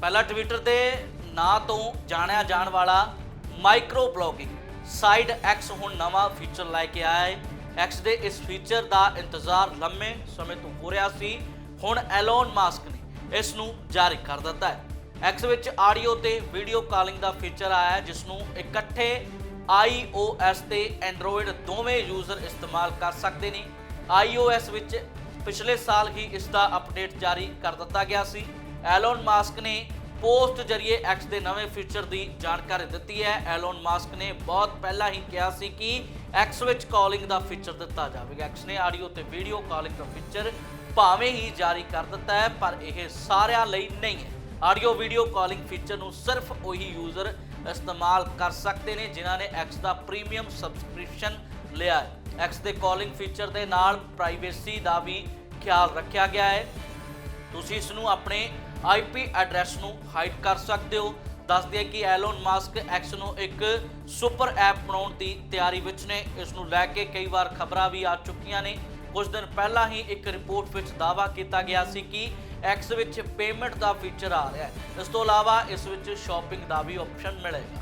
ਪਹਿਲਾ ਟਵਿੱਟਰ ਦੇ ਨਾਂ ਤੋਂ ਜਾਣਿਆ ਜਾਣ ਵਾਲਾ ਮਾਈਕਰੋ ਬਲੌਗਿੰਗ ਸਾਈਡ ਐਕਸ ਹੁਣ ਨਵਾਂ ਫੀਚਰ ਲੈ ਕੇ ਆਇਆ ਹੈ। ਐਕਸ ਦੇ ਇਸ ਫੀਚਰ ਦਾ ਇੰਤਜ਼ਾਰ ਲੰਮੇ ਸਮੇਂ ਤੋਂ ਹੋ ਰਿਹਾ ਸੀ। ਹੁਣ ਐਲੋਨ ਮਾਸਕ ਨੇ ਇਸ ਨੂੰ ਜਾਰੀ ਕਰ ਦਿੱਤਾ ਹੈ। ਐਕਸ ਵਿੱਚ ਆਡੀਓ ਤੇ ਵੀਡੀਓ ਕਾਲਿੰਗ ਦਾ ਫੀਚਰ ਆਇਆ ਹੈ, ਜਿਸ ਨੂੰ ਇਕੱਠੇ iOS ਤੇ Android ਦੋਵੇਂ ਯੂਜ਼ਰ ਇਸਤੇਮਾਲ ਕਰ ਸਕਦੇ ਨੇ। iOS ਵਿੱਚ ਪਿਛਲੇ ਸਾਲ ਹੀ ਇਸ ਦਾ ਅਪਡੇਟ ਜਾਰੀ ਕਰ ਦਿੱਤਾ ਗਿਆ ਸੀ। ਐਲੋਨ ਮਾਸਕ ਨੇ ਪੋਸਟ ਜਰੀਏ ਐਕਸ ਦੇ ਨਵੇਂ ਫੀਚਰ ਦੀ ਜਾਣਕਾਰੀ ਦਿੱਤੀ ਹੈ। ਐਲੋਨ ਮਾਸਕ ਨੇ ਬਹੁਤ ਪਹਿਲਾਂ ਹੀ ਕਿਹਾ ਸੀ ਕਿ ਐਕਸ ਵਿੱਚ ਕਾਲਿੰਗ ਦਾ ਫੀਚਰ ਦਿੱਤਾ ਜਾਵੇਗਾ। ਐਕਸ ਨੇ ਆਡੀਓ ਤੇ ਵੀਡੀਓ ਕਾਲਿੰਗ ਦਾ ਫੀਚਰ ਭਾਵੇਂ ਹੀ ਜਾਰੀ ਕਰ ਦਿੱਤਾ ਹੈ, ਪਰ ਇਹ ਸਾਰਿਆਂ ਲਈ ਨਹੀਂ ਹੈ। ਆਡੀਓ ਵੀਡੀਓ ਕਾਲਿੰਗ ਫੀਚਰ ਨੂੰ ਸਿਰਫ ਉਹੀ ਯੂਜ਼ਰ ਇਸਤੇਮਾਲ ਕਰ ਸਕਦੇ ਨੇ ਜਿਨ੍ਹਾਂ ਨੇ ਐਕਸ ਦਾ ਪ੍ਰੀਮੀਅਮ ਸਬਸਕ੍ਰਿਪਸ਼ਨ ਲਿਆ ਹੈ। ਐਕਸ ਦੇ ਕਾਲਿੰਗ ਫੀਚਰ ਦੇ ਨਾਲ ਪ੍ਰਾਈਵੇਸੀ ਦਾ ਵੀ ਖਿਆਲ ਰੱਖਿਆ ਗਿਆ ਹੈ। ਤੁਸੀਂ ਇਸ ਨੂੰ ਆਪਣੇ IP ਐਡਰੈਸ ਨੂੰ ਹਾਈਡ ਕਰ ਸਕਦੇ ਹੋ। ਦੱਸ ਦਈਏ ਕਿ ਐਲੋਨ ਮਾਸਕ ਐਕਸ ਨੂੰ ਇੱਕ ਸੁਪਰ ਐਪ ਬਣਾਉਣ ਦੀ ਤਿਆਰੀ ਵਿੱਚ ਨੇ। ਇਸ ਨੂੰ ਲੈ ਕੇ ਕਈ ਵਾਰ ਖਬਰਾਂ ਵੀ ਆ ਚੁੱਕੀਆਂ ਨੇ। ਕੁਝ ਦਿਨ ਪਹਿਲਾਂ ਹੀ ਇੱਕ ਰਿਪੋਰਟ ਵਿੱਚ ਦਾਅਵਾ ਕੀਤਾ ਗਿਆ ਸੀ ਕਿ ਐਕਸ ਵਿੱਚ ਪੇਮੈਂਟ ਦਾ ਫੀਚਰ ਆ ਰਿਹਾ ਹੈ। ਇਸ ਤੋਂ ਇਲਾਵਾ ਇਸ ਵਿੱਚ ਸ਼ਾਪਿੰਗ ਦਾ ਵੀ ਆਪਸ਼ਨ ਮਿਲੇਗਾ।